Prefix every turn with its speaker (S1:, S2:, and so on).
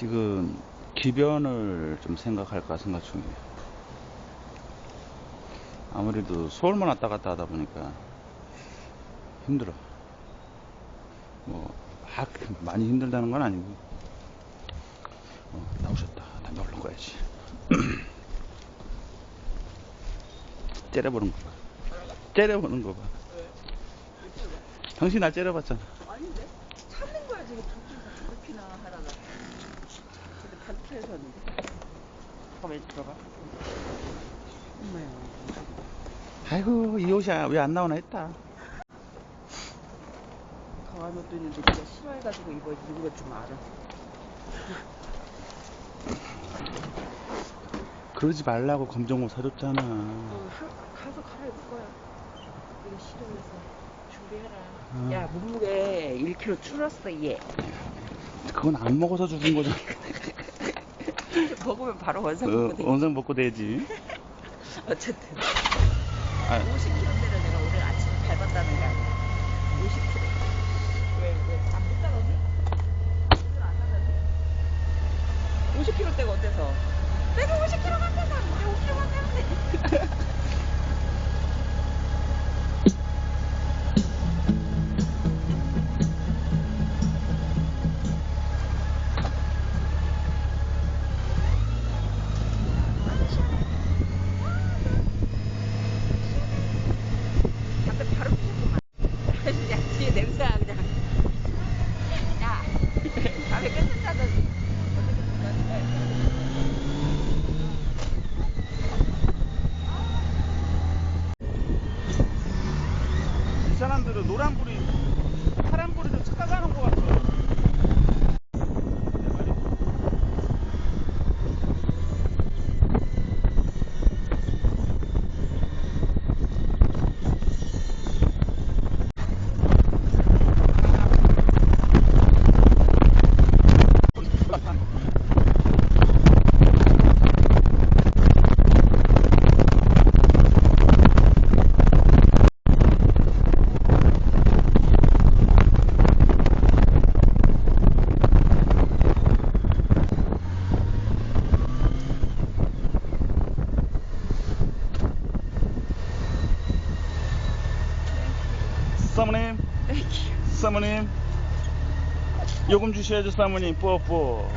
S1: 지금 기변을 좀 생각할까 생각 중이에요. 아무래도 서울만 왔다 갔다 하다 보니까 힘들어. 뭐, 막 많이 힘들다는 건 아니고. 어, 나오셨다. 담배 얼른 꺼야지. 째려보는 거 봐. 째려보는 거 봐. 당신 날 째려봤잖아.
S2: 아닌데? 찾는 거야 지금 그렇게나 하라가 왔는데 잠깐만 들어가 엄마야
S1: 아이고, 이 옷이 왜 안 나오나 했다.
S2: 강한 옷도 있는데 네가 싫어해가지고 입어 입은 것좀 알아
S1: 그러지 말라고 검정 옷 사줬잖아.
S2: 어, 하, 가서 갈아입을 거야 네가 싫어해서 준비해라
S1: 아.
S2: 야 몸무게 1kg 줄었어 얘
S1: 그건 안 먹어서 죽은 거잖아.
S2: 먹으면 바로 원상
S1: 어,
S2: 먹고 돼
S1: 원상 먹고 되지.
S2: 어쨌든
S1: 아,
S2: 50kg대를 내가 오늘 아침에 밟았다는 게 아니야 50kg 왜? 왜? 안 붙다 거기? 오늘 안 나가지 50kg대가 어때서? 내가 50kg 같아서 5kg만 되면 돼담
S1: 사람들은 노란불이, 파란불이 착각하는 것 같아. 내 말이. 사모님, 사모님. 요금 주셔야죠, 사모님. 뽀뽀.